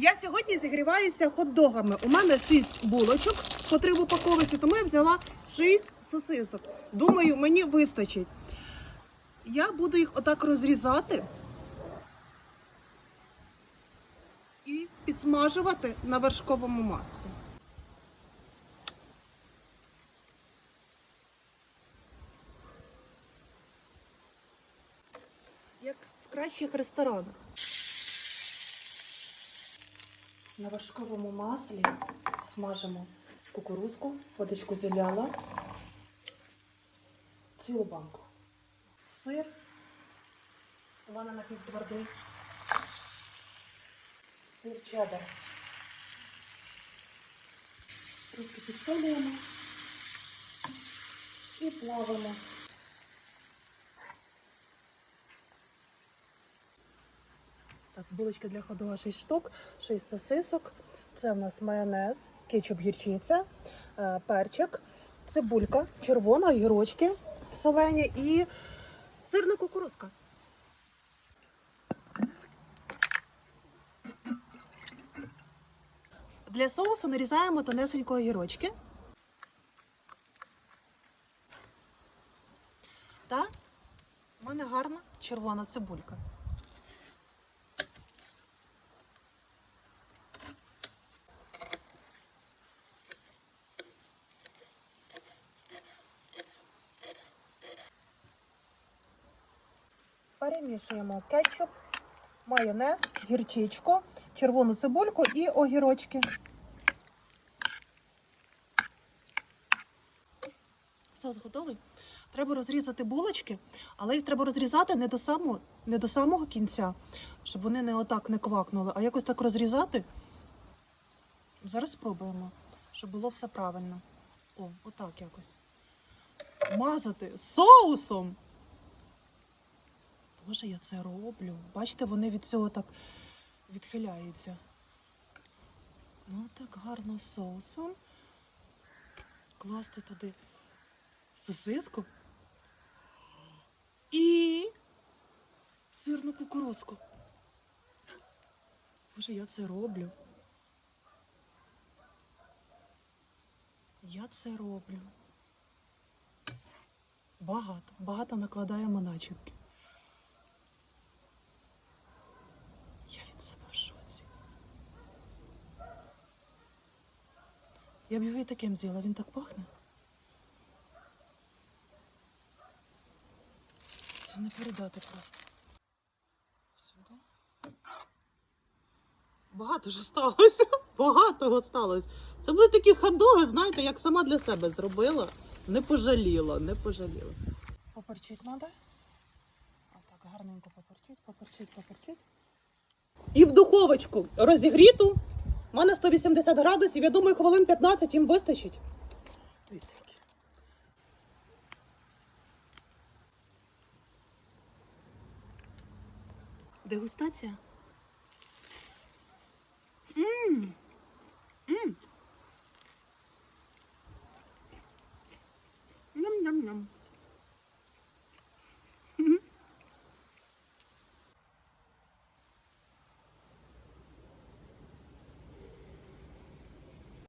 Я сьогодні зігріваюся хот-догами. У мене 6 булочок по три в упаковці, тому я взяла 6 сосисок. Думаю, мені вистачить. Я буду їх отак розрізати і підсмажувати на вершковому маслі. Як в кращих ресторанах. На важковому маслі смажимо кукурузку, водичку зіляла, цілу банку. Сир, у мене напівтвердий. Сир чеддер. Трошки підсолюємо і плавимо. Так, булочки для ходова 6 штук, 6 сосисок. Це в нас майонез, кетчуп гірчиця, е, перчик, цибулька, червона, огірочки солені і сирна кукурузка. Для соусу нарізаємо тонесенько огірочки. Та в мене гарна червона цибулька. Перемішуємо кетчуп, майонез, гірчичку, червону цибульку і огірочки. Соус готовий. Треба розрізати булочки, але їх треба розрізати не до самого, не до самого кінця, щоб вони не отак не квакнули, а якось так розрізати. Зараз спробуємо, щоб було все правильно. О, отак якось. Мазати соусом. Боже, я це роблю. Бачите, вони від цього так відхиляються. Ну, так гарно соусом. Класти туди сосиску і сирну кукурузку. Боже, я це роблю. Я це роблю. Багато, багато накладаємо начинки. Я від себе в шоці. Я б його і таким з'їла, він так пахне. Це не передати просто. Сюди. Багато ж сталося. Багато сталося. Це були такі ходоги, знаєте, як сама для себе зробила. Не пожаліла, не пожаліла. Поперчить треба. Отак гарненько поперчить, поперчить, поперчить. І в духовочку розігріту. У мене 180 градусів, я думаю, хвилин 15 їм вистачить. Дивіться. Дегустація? Ммм. Ммм.